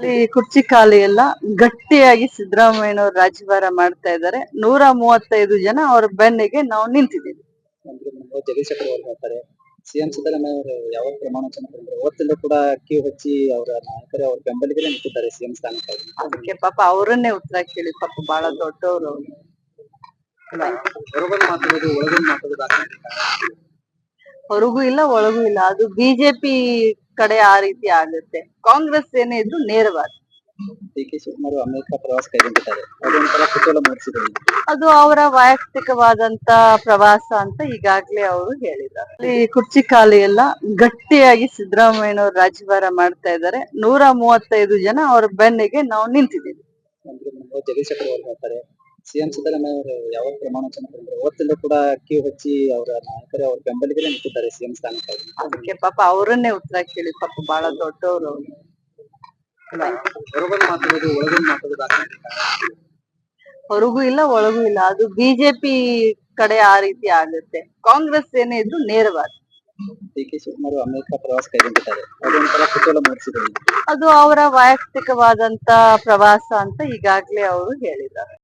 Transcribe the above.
ಈ ಕುರ್ಚಿ ಖಾಲಿ ಎಲ್ಲ ಗಟ್ಟಿಯಾಗಿ ಸಿದ್ದರಾಮಯ್ಯನವರು ರಾಜ್ಯಭಾರ ಮಾಡ್ತಾ ಇದ್ದಾರೆ. ನೂರ ಮೂವತ್ತೈದು ಜನ ಅವರ ಬೆನ್ನಿಗೆ ನಾವು ನಿಂತಿದ್ದೀವಿ. ಜಗದೀಶ್ ಶೆಟ್ಟರ್ ಅವರು ಹೇಳ್ತಾರೆ ಸಿಎಂ ಸಿದ್ದರಾಮಯ್ಯ ಅವರು ಯಾವ ಪ್ರಮಾಣ ವಚನ ಕೂಡ ಕ್ಯೂ ಹಚ್ಚಿ ಅವರ ನಾಯಕರು ಅವ್ರ ಬೆಂಬಲಿಗರೇ ನಿಂತಿದ್ದಾರೆ ಸಿಎಂ ಸ್ಥಾನಕ್ಕಾಗಿ ಅದಕ್ಕೆ ಪಾಪ ಅವರನ್ನೇ ಉತ್ತರ ಕೇಳಿ ಪಾಪ ಬಹಳ ದೊಡ್ಡವರು ಅವರು. ಹೊರಗೊಂದು ಮಾತಾಡೋದು ಒಳಗೊಂದು ಮಾತಾಡೋದು. ಹೊರಗೂ ಇಲ್ಲ ಒಳಗೂ ಇಲ್ಲ. ಅದು ಬಿಜೆಪಿ ಕಡೆ ಆ ರೀತಿ ಆಗುತ್ತೆ. ಕಾಂಗ್ರೆಸ್ ಏನೇ ಇದ್ರು ನೇರವಾಗಿ. ಡಿ ಕೆ ಶಿವಕುಮಾರ್ ಅಮೆರಿಕ ಪ್ರವಾಸ ಕೈಗೊಂಡಿದ್ದಾರೆ. ಅದೊಂಥರ ಕುತೂಹಲ ಮೂಡಿಸಿದೆ ಅದು ಅವರ ವೈಯಕ್ತಿಕವಾದಂತ ಪ್ರವಾಸ ಅಂತ ಈಗಾಗ್ಲೇ ಅವರು ಹೇಳಿದ್ದಾರೆ. ಈ ಕುರ್ಚಿ ಖಾಲಿ ಎಲ್ಲ ಗಟ್ಟಿಯಾಗಿ ಸಿದ್ದರಾಮಯ್ಯನವರು ರಾಜ್ಯಭಾರ ಮಾಡ್ತಾ ಇದ್ದಾರೆ. ನೂರ ಮೂವತ್ತೈದು ಜನ ಅವರ ಬೆನ್ನಿಗೆ ನಾವು ನಿಂತಿದ್ದೀವಿ. ಜಗದೀಶ್ ಶೆಟ್ಟರ್ ಅವರು ಸಿಎಂ ಸಿದ್ದರಾಮಯ್ಯ ಅವರು ಯಾವ ಪ್ರಮಾಣ ವಚನ ಕೂಡ ಕ್ಯೂ ಹಚ್ಚಿ ಅವರ ನಾಯಕರು ಅವ್ರ ಬೆಂಬಲಿಗರೇ ನಿಂತಿದ್ದಾರೆ ಸಿಎಂ ಸ್ಥಾನಕ್ಕಾಗಿ ಅದಕ್ಕೆ ಪಾಪ ಅವರನ್ನೇ ಉತ್ತರ ಕೇಳಿ ಪಾಪ ಬಹಳ ದೊಡ್ಡವರು ಹೊರಗೊಂದು ಮಾತಾಡೋದು ಒಳಗೊಂದು ಮಾತಾಡೋದು ಆಗ್ತದೆ. ಹೊರಗೂ ಇಲ್ಲ ಒಳಗೂ ಇಲ್ಲ. ಅದು ಬಿಜೆಪಿ ಕಡೆ ಆ ರೀತಿ ಆಗುತ್ತೆ. ಕಾಂಗ್ರೆಸ್ ಏನೇ ಇದ್ರು ನೇರವಾಗಿ. ಡಿ ಕೆ ಶಿವಕುಮಾರ್ ಅಮೆರಿಕ ಪ್ರವಾಸ ಕೈಗೊಂಡಿದ್ದಾರೆ. ಅದೊಂಥರ ಕುತೂಹಲ ಮೂಡಿಸಿದೆ. ಅದು ಅವರ ವೈಯಕ್ತಿಕವಾದಂತ ಪ್ರವಾಸ ಅಂತ ಈಗಾಗ್ಲೇ ಅವರು ಹೇಳಿದ್ದಾರೆ.